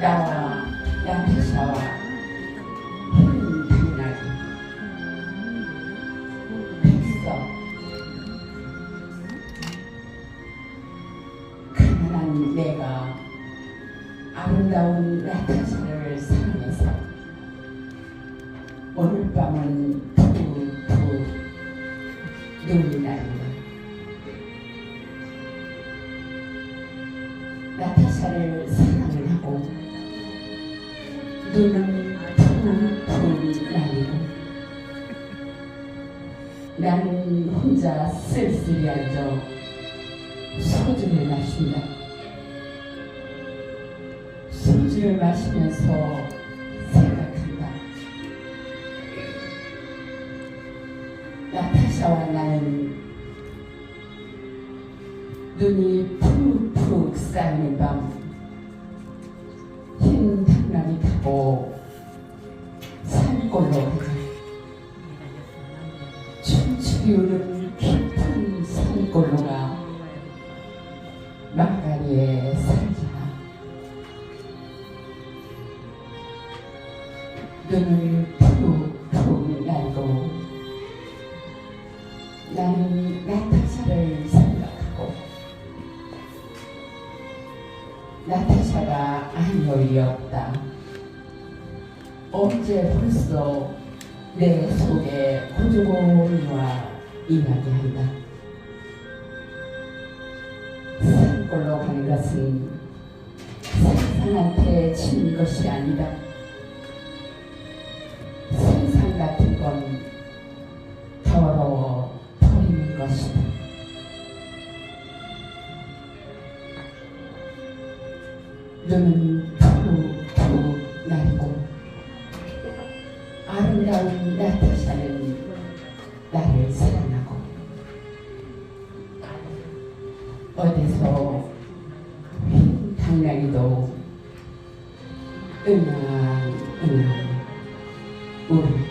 나와 나타샤와. 힘나게 했어. 가난한 내가 아름다운 나타샤를 사랑해서 오늘 밤은 푹푹 눈이 날이다 나타샤를 사랑을 하고 눈은 푹푹 날리고 나는 혼자 쓸쓸히 앉아 소주를 마신다. 소주를 마시면서 생각한다. 나타샤와 나는 눈이 푹푹 쌓이는 밤, 산골로 가자. 춤추기 오는 깊은 산골로가 망가리에 살잖아. 눈을 푹푹 날고 나는 나타샤를 생각하고 나타샤가 아니올리 없다. 언제 벌써 내 속에 고조고이와 이야기한다. 산골로 가는 것은 세상한테 치는 것이 아니다. 세상 같은 건 더러워 버리는 것이다. 눈은 아름다운 나타샤는 나를 사랑하고 어디서 흰 당나귀도 은하은하 우는 것이다.